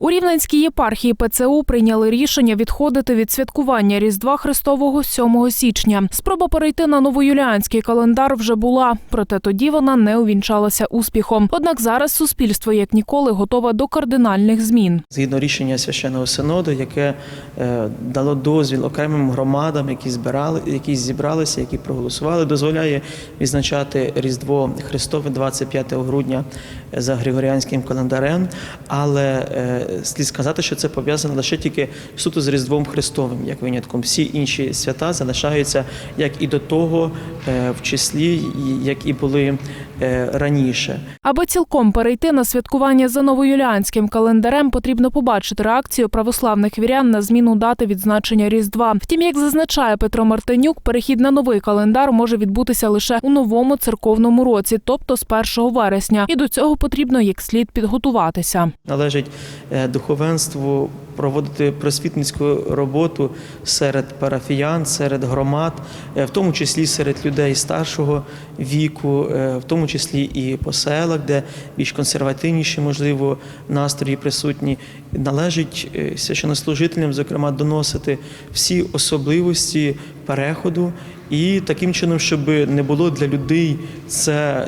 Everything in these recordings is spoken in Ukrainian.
У Рівненській єпархії ПЦУ прийняли рішення відходити від святкування Різдва Христового 7 січня. Спроба перейти на новоюліанський календар вже була, проте тоді вона не увінчалася успіхом. Однак зараз суспільство як ніколи готове до кардинальних змін. Згідно рішення священного синоду, яке е, дало дозвіл окремим громадам, які збирали, які зібралися, які проголосували, дозволяє відзначати Різдво Христове 25 грудня за Григоріанським календарем. Але е, слід сказати, що це пов'язано лише тільки суто з Різдвом Христовим, як винятком. Всі інші свята залишаються як і до того, е, в числі, як і були раніше. Аби цілком перейти на святкування за новоюліанським календарем, потрібно побачити реакцію православних вірян на зміну дати відзначення Різдва. Втім, як зазначає Петро Мартинюк, перехід на новий календар може відбутися лише у новому церковному році, тобто з 1 вересня. І до цього потрібно як слід підготуватися. Належить е, духовенству проводити просвітницьку роботу серед парафіян, серед громад, е, в тому числі серед людей старшого віку, е, в тому числі і по селах, де більш консервативніші, можливо, настрої присутні. Належить е, священнослужителям, зокрема, доносити всі особливості переходу і таким чином, щоб не було для людей це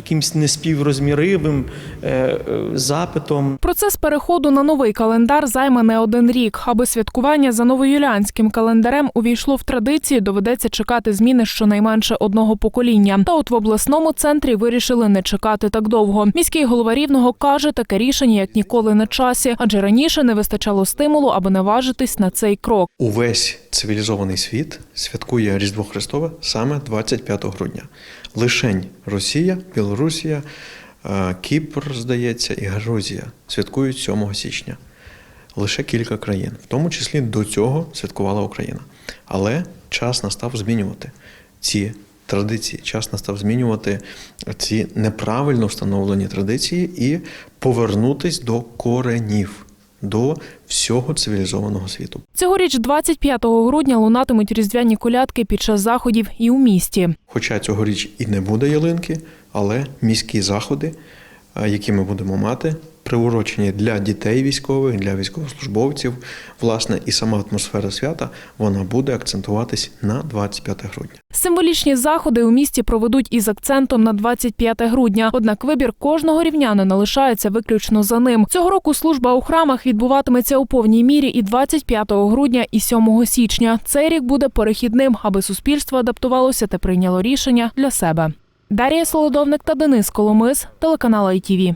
якимось неспіврозміривим е, е, запитом. Процес переходу на новий календар займе не один рік. Аби святкування за новоюліанським календарем увійшло в традицію, доведеться чекати зміни щонайменше одного покоління. Та от в обласному центрі вирішили не чекати так довго. Міський голова рівного каже, таке рішення як ніколи на часі, адже раніше не вистачало стимулу, аби наважитись на цей крок. Увесь цивілізований світ святкує Різдво Христове саме 25 грудня. Лишень Росія, Білорусія, е, Кіпр, здається, і Грузія святкують 7 січня. Лише кілька країн, в тому числі до цього святкувала Україна. Але час настав змінювати ці традиції, час настав змінювати ці неправильно встановлені традиції і повернутись до коренів, до всього цивілізованого світу. Цьогоріч, 25 грудня, лунатимуть різдвяні колядки під час заходів і у місті. Хоча цьогоріч і не буде ялинки, але міські заходи, е, які ми будемо мати, приурочені для дітей військових, для військовослужбовців, власне, і сама атмосфера свята вона буде акцентуватись на 25 грудня. Символічні заходи у місті проведуть із акцентом на 25 грудня. Однак вибір кожного рівнянина лишається виключно за ним. Цього року служба у храмах відбуватиметься у повній мірі і 25 грудня, і 7 січня. Цей рік буде перехідним, аби суспільство адаптувалося та прийняло рішення для себе. Дар'я Солодовник та Денис Коломис, телеканал ITV.